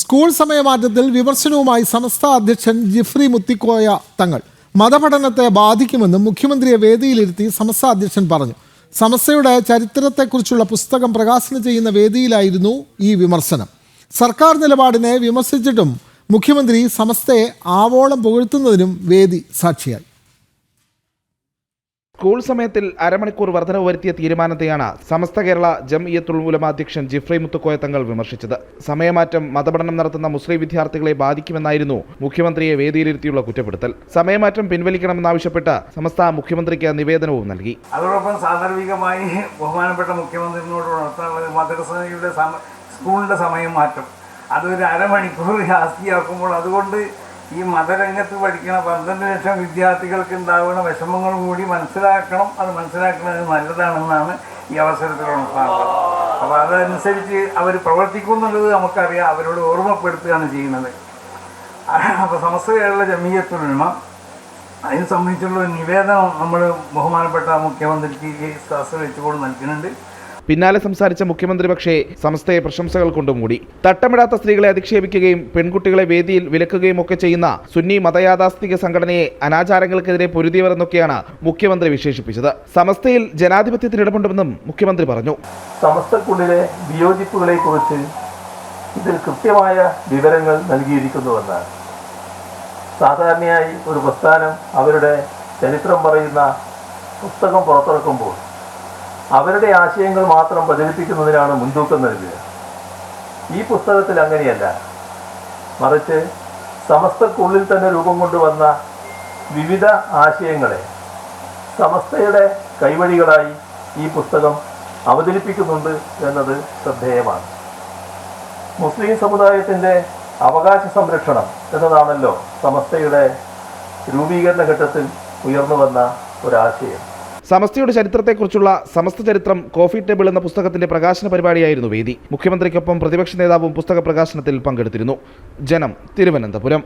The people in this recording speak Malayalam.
സ്കൂൾ സമയമാറ്റത്തിൽ വിമർശനവുമായി സമസ്ത അധ്യക്ഷൻ ജിഫ്രി മുത്തിക്കോയ തങ്ങൾ മതപഠനത്തെ ബാധിക്കുമെന്നും മുഖ്യമന്ത്രിയെ വേദിയിലിരുത്തി സമസ്ത അധ്യക്ഷൻ പറഞ്ഞു. സമസ്തയുടെ ചരിത്രത്തെക്കുറിച്ചുള്ള പുസ്തകം പ്രകാശനം ചെയ്യുന്ന വേദിയിലായിരുന്നു ഈ വിമർശനം. സർക്കാർ നിലപാടിനെ വിമർശിച്ചിട്ടും മുഖ്യമന്ത്രി സമസ്തയെ ആവോളം പുകഴ്ത്തുന്നതിനും വേദി സാക്ഷിയായി. സ്കൂൾ സമയത്തിൽ അരമണിക്കൂർ വർധനവ് വരുത്തിയ തീരുമാനത്തെയാണ് സമസ്ത കേരള ജംഇയത്തുൽ ഉലമ അധ്യക്ഷൻ ജിഫ്രി മുത്തുക്കോയ തങ്ങൾ വിമർശിച്ചത്. സമയമാറ്റം മതപഠനം നടത്തുന്ന മുസ്ലിം വിദ്യാർത്ഥികളെ ബാധിക്കുമെന്നായിരുന്നു മുഖ്യമന്ത്രിയെ വേദിയിലിരുത്തിയുള്ള കുറ്റപ്പെടുത്തൽ. സമയമാറ്റം പിൻവലിക്കണമെന്നാവശ്യപ്പെട്ട് സമസ്ത മുഖ്യമന്ത്രിക്ക് നിവേദനവും നൽകി. അതോടൊപ്പം സാന്ദർഭികമായി ബഹുമാനപ്പെട്ട മദ്രസയുടെ സ്കൂളിന്റെ സമയം മാറ്റം അതൊരു അരമണിക്കൂർ ജാസ്തിയാക്കുമ്പോൾ അതുകൊണ്ട് ഈ മതരംഗത്ത് പഠിക്കണ പന്ത്രണ്ട് ലക്ഷം വിദ്യാർത്ഥികൾക്ക് ഉണ്ടാവുന്ന വിഷമങ്ങൾ കൂടി മനസ്സിലാക്കണം. അത് മനസ്സിലാക്കുന്നത് നല്ലതാണെന്നാണ് ഈ അവസരത്തിൽ ഉണർത്താറുള്ളത് അപ്പോൾ അതനുസരിച്ച് അവർ പ്രവർത്തിക്കുന്നുള്ളത് നമുക്കറിയാം. അവരോട് ഓർമ്മപ്പെടുത്തുകയാണ് ചെയ്യുന്നത്. അപ്പോൾ സമസ്ത കേരള ജമീയത്തുലമ അതിനെ സംബന്ധിച്ചുള്ള നിവേദനം നമ്മൾ ബഹുമാനപ്പെട്ട മുഖ്യമന്ത്രിക്ക് സദസ്സ് വെച്ചുകൊണ്ട് നൽകുന്നുണ്ട്. പിന്നാലെ സംസാരിച്ച മുഖ്യമന്ത്രി പക്ഷേ സംസ്ഥയെ പ്രശംസകൾ കൊണ്ട് മൂടി തട്ടമിടാത്ത സ്ത്രീകളെ അധിക്ഷേപിക്കുകയും പെൺകുട്ടികളെ വേദിയിൽ വിലക്കുകയും ഒക്കെ ചെയ്യുന്ന സുന്നി മതയാഥാസ്ഥിക സംഘടനയെ അനാചാരങ്ങൾക്കെതിരെ പൊരുതിയവർ എന്നൊക്കെയാണ് മുഖ്യമന്ത്രി വിശേഷിപ്പിച്ചത്. സമസ്തയിൽ ജനാധിപത്യത്തിന് ഇടപെടുമെന്നും മുഖ്യമന്ത്രി പറഞ്ഞു. സമസ്തക്കുള്ളിലെ വിയോജിപ്പുകളെക്കുറിച്ച് ഇതിൽ കൃത്യമായ വിവരങ്ങൾ നൽകിയിരിക്കുന്നുവെന്ന് സാധാരണയായി ഒരു പ്രസ്ഥാനം അവരുടെ ചരിത്രം പറയുന്ന പുസ്തകം പുറത്തിറക്കുമ്പോൾ അവരുടെ ആശയങ്ങൾ മാത്രം പ്രചരിപ്പിക്കുന്നതിനാണ് മുൻതൂക്കം നൽകുക ഈ പുസ്തകത്തിൽ അങ്ങനെയല്ല. മറിച്ച് സമസ്തക്കുള്ളിൽ തന്നെ രൂപം കൊണ്ടുവന്ന വിവിധ ആശയങ്ങളെ സമസ്തയുടെ കൈവഴികളായി ഈ പുസ്തകം അവതരിപ്പിക്കുന്നുണ്ട് എന്നത് ശ്രദ്ധേയമാണ്. മുസ്ലിം സമുദായത്തിന്റെ അവകാശ സംരക്ഷണം എന്നതാണല്ലോ സമസ്തയുടെ രൂപീകരണ ഘട്ടത്തിൽ ഉയർന്നു വന്ന ഒരാശയം. സമസ്തയുടെ ചരിത്രത്തെക്കുറിച്ചുള്ള സമസ്ത ചരിത്രം കോഫി ടേബിൾ എന്ന പുസ്തകത്തിന്റെ പ്രകാശന പരിപാടിയായിരുന്നു വേദി. മുഖ്യമന്ത്രിക്കൊപ്പം പ്രതിപക്ഷ നേതാവും പുസ്തക പ്രകാശനത്തിൽ പങ്കെടുത്തിരുന്നു. ജനം തിരുവനന്തപുരം.